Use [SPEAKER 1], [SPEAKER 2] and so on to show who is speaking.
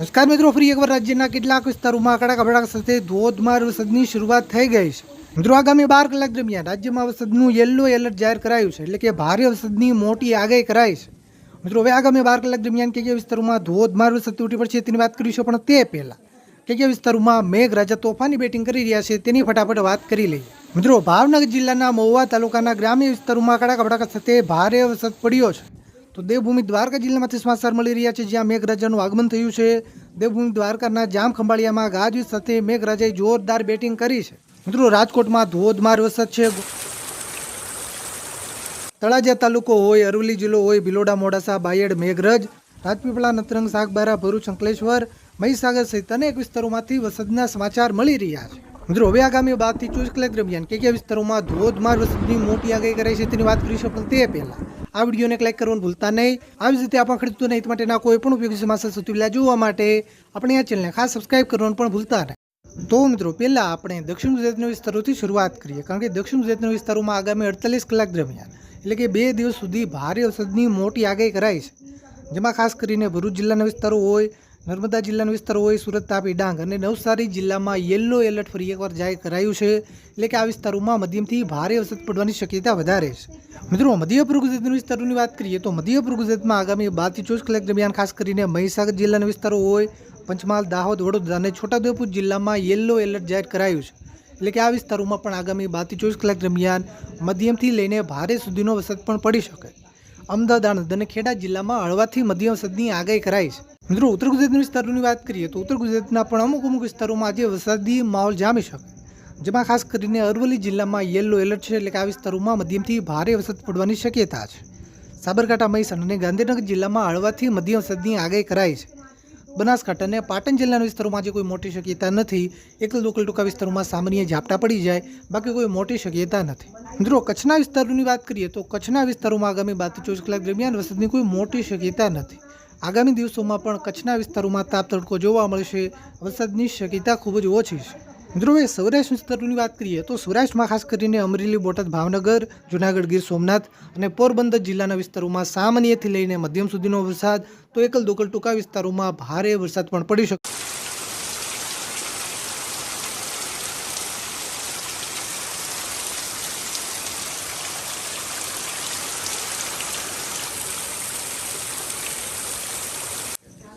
[SPEAKER 1] નમસ્કાર મિત્રો, ફરી એકવાર રાજ્યના કેટલાક વિસ્તારોમાં કડાકા ભડાકા સાથે ધોધમાર વરસાદની શરૂઆત થઈ ગઈ છે. મિત્રો, આગામી બાર કલાક દરમિયાન રાજ્યમાં વરસાદનું યલો એલર્ટ જાહેર કરાયું છે, એટલે કે ભારે વરસાદની મોટી આગાહી કરાઈ છે. મિત્રો, હવે આગામી બાર કલાક દરમિયાન કે કયા વિસ્તારોમાં ધોધમાર વરસાદ તૂટી પડશે તેની વાત કરીશું પણ તે પહેલાં. કે કયા વિસ્તારોમાં મેઘરાજા તોફાની બેટિંગ કરી રહ્યા છે તેની ફટાફટ વાત કરી લઈએ. મિત્રો, ભાવનગર જિલ્લાના મહુવા તાલુકાના ગ્રામ્ય વિસ્તારોમાં કડાકા ભડાકા સાથે ભારે વરસાદ પડ્યો છે. તો દેવભૂમિ દ્વારકા જિલ્લામાંથી સમાચાર મળી રહ્યા છે, જ્યાં મેઘરાજાનું આગમન થયું છે. દેવભૂમિ દ્વારકાના જામ ખંભાળિયામાં ગાજવીજ સાથે મેઘરાજાએ જોરદાર બેટિંગ કરી છે. મિત્રો, રાજકોટમાં ધોધમાર વરસાદ છે. તળાજા તાલુકો હોય, અરવલ્લી જિલ્લો હોય, ભિલોડા, મોડાસા, બાયડ, મેઘરજ, રાજપીપળા નતરંગ સાગબારા, ભરૂચ, અંકલેશ્વર, મહીસાગર સહિત અનેક વિસ્તારોમાંથી વરસાદના સમાચાર મળી રહ્યા છે. મિત્રો, હવે આગામી બાદથી ચોવીસ કલાક દરમિયાન કે કયા વિસ્તારોમાં ધોધમાર વરસાદની મોટી આગાહી કરાઈ છે તેની વાત કરીશું પણ તે પહેલા. આ વિડીયોને ક્લિક કરવાનું ભૂલતા નહીં. આવી જ રીતે આપણા ખેડૂતોને હિત માટેના કોઈ પણ ઉપયોગી સમાચાર સૌથી પહેલાં જોવા માટે આપણે આ ચેનલને ખાસ સબસ્ક્રાઇબ કરવાનું પણ ભૂલતા નહીં. તો મિત્રો, પહેલાં આપણે દક્ષિણ ગુજરાતના વિસ્તારોથી શરૂઆત કરીએ, કારણ કે દક્ષિણ ગુજરાતના વિસ્તારોમાં આગામી અડતાલીસ કલાક દરમિયાન, એટલે કે બે દિવસ સુધી ભારે વરસાદની મોટી આગાહી કરાઈ છે. જેમાં ખાસ કરીને ભરૂચ જિલ્લાના વિસ્તારો હોય નર્મદા જિલ્લાના વિસ્તારો હોય, સુરત, તાપી, ડાંગ અને નવસારી જિલ્લામાં યલો એલર્ટ ફરી એકવાર જાહેર કરાયું છે. એટલે કે આ વિસ્તારોમાં મધ્યમથી ભારે વરસાદ પડવાની શક્યતા વધારે છે. મિત્રો મધ્ય પૂર્વ ગુજરાતના વિસ્તારોની વાત કરીએ તો મધ્ય પૂર્વ ગુજરાતમાં આગામી બારથી ચોવીસ કલાક દરમિયાન ખાસ કરીને મહીસાગર જિલ્લાના વિસ્તારો હોય, પંચમહાલ, દાહોદ, વડોદરા અને છોટાઉદેપુર જિલ્લામાં યલો એલર્ટ જાહેર કરાયું છે. એટલે કે આ વિસ્તારોમાં પણ આગામી બારથી ચોવીસ કલાક દરમિયાન મધ્યમથી લઈને ભારે સુધીનો વરસાદ પણ પડી શકે. અમદાવાદ અને ખેડા જિલ્લામાં હળવાથી મધ્યમ સદની આગાહી કરાઈ છે. મિત્રો, ઉત્તર ગુજરાતના વિસ્તારોની વાત કરીએ તો ઉત્તર ગુજરાતના પણ અમુક અમુક વિસ્તારોમાં આજે વરસાદી માહોલ જામી શકે. જેમાં ખાસ કરીને અરવલ્લી જિલ્લામાં યેલો એલર્ટ છે એટલે કે આ વિસ્તારોમાં મધ્યમથી ભારે વરસાદ પડવાની શક્યતા છે. સાબરકાંઠા, મહેસાણ અને ગાંધીનગર જિલ્લામાં હળવાથી મધ્યમ વરસાદની આગાહી કરાઈ છે. બનાસકાંઠા અને પાટણ જિલ્લાના વિસ્તારોમાં આજે કોઈ મોટી શક્યતા નથી. એકલ દોકલ ટૂંકા વિસ્તારોમાં સામાન્ય ઝાપટા પડી જાય. બાકી કોઈ મોટી શક્યતા નથી. મિત્રો, કચ્છના વિસ્તારોની વાત કરીએ તો કચ્છના વિસ્તારોમાં આગામી બારથી ચોવીસ કલાક દરમિયાન વરસાદની કોઈ મોટી શક્યતા નથી. આગામી દિવસોમાં પણ કચ્છના વિસ્તારોમાં તાપ તડકો જોવા મળશે. વરસાદની શક્યતા ખૂબ જ ઓછી છે. મિત્રો, હવે સૌરાષ્ટ્ર વિસ્તારોની વાત કરીએ તો સૌરાષ્ટ્રમાં ખાસ કરીને અમરેલી, બોટાદ, ભાવનગર, જુનાગઢ, ગીર સોમનાથ અને પોરબંદર જિલ્લાના વિસ્તારોમાં સામાન્યથી લઈને મધ્યમ સુધીનો વરસાદ તો એકલ દોકલ ટૂંકા વિસ્તારોમાં ભારે વરસાદ પણ પડી શકે